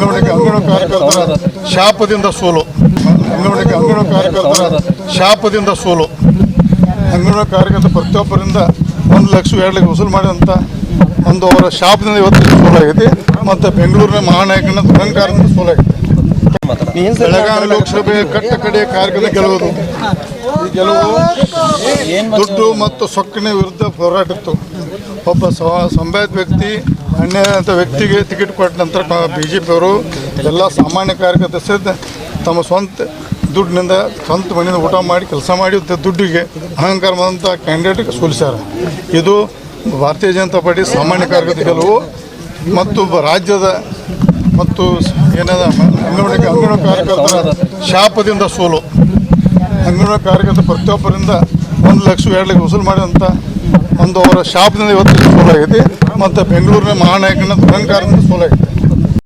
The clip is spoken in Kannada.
ಅಂಗನವಾಡಿ ಅಂಗನವಾಡಿ ಕಾರ್ಯಕರ್ತರ ಶಾಪದಿಂದ ಸೋಲು. ಅಂಗನವಾಡಿ ಅಂಗನವಾಡಿ ಕಾರ್ಯಕರ್ತರ ಶಾಪದಿಂದ ಸೋಲು. ಅಂಗನವಾಡಿ ಕಾರ್ಯಕರ್ತ ಪ್ರತಿಯೊಬ್ಬರಿಂದ ಒಂದು ಲಕ್ಷ, ಎರಡು ಲಕ್ಷ ವಸೂಲು ಮಾಡಿದಂಥ ಒಂದು ಅವರ ಶಾಪದಿಂದ ಇವತ್ತು ಸೋಲಾಗೈತಿ ಮತ್ತು ಬೆಂಗಳೂರಿನ ಮಹಾನಾಯಕನ ದುರಂಕಾರದಿಂದ ಸೋಲಾಗೈತಿ ಬೆಳಗಾವಿ ಲೋಕಸಭೆ ಕಟ್ಟ ಕಡೆಯ ಕಾರ್ಯಕ್ರಮ ಗೆಲ್ಲುವುದು ಈ ಗೆಲುವು ದುಡ್ಡು ಮತ್ತು ಸೊಕ್ಕಿನ ವಿರುದ್ಧ ಹೋರಾಟ ಇತ್ತು ಒಬ್ಬ ಸ- ಸಂಭಾವ್ಯ ವ್ಯಕ್ತಿ ಅನ್ಯಾಯದಂಥ ವ್ಯಕ್ತಿಗೆ ಟಿಕೆಟ್ ಕೊಟ್ಟ ನಂತರ ಬಿ ಜೆ ಪಿಯವರು ಎಲ್ಲ ಸಾಮಾನ್ಯ ಕಾರ್ಯಕರ್ತ ಸಹಿತ ತಮ್ಮ ಸ್ವಂತ ದುಡ್ಡಿನಿಂದ, ಸ್ವಂತ ಮನೆಯಿಂದ ಊಟ ಮಾಡಿ, ಕೆಲಸ ಮಾಡಿ ದುಡ್ಡಿಗೆ ಅಹಂಕಾರ ಬಂದಂಥ ಕ್ಯಾಂಡಿಡೇಟ್ಗೆ ಸೋಲಿಸ್ಯಾರ. ಇದು ಭಾರತೀಯ ಜನತಾ ಪಾರ್ಟಿ ಸಾಮಾನ್ಯ ಕಾರ್ಯಕರ್ತ ಗೆಲುವು ಮತ್ತು ರಾಜ್ಯದ ಮತ್ತು ಏನಾದ, ಅಂಗನವಾಡಿ ಅಂಗನವಾಡಿ ಕಾರ್ಯಕರ್ತರ ಶಾಪದಿಂದ ಸೋಲು. ಅಂಗನವಾಡಿ ಕಾರ್ಯಕರ್ತ ಪ್ರತಿಯೊಬ್ಬರಿಂದ ಒಂದು ಲಕ್ಷ, ಎರಡು ಲಕ್ಷ ವಸೂಲು ಮಾಡಿದಂಥ ಒಂದು ಅವರ ಶಾಪದಿಂದ ಇವತ್ತು ಸೋಲಾಗೈತಿ. ಮತ್ತು ಬೆಂಗಳೂರಿನ ಮಹಾನಾಯಕನ ದುರಂಕಾರದಿಂದ ಸೋಲಾಗೈತಿ.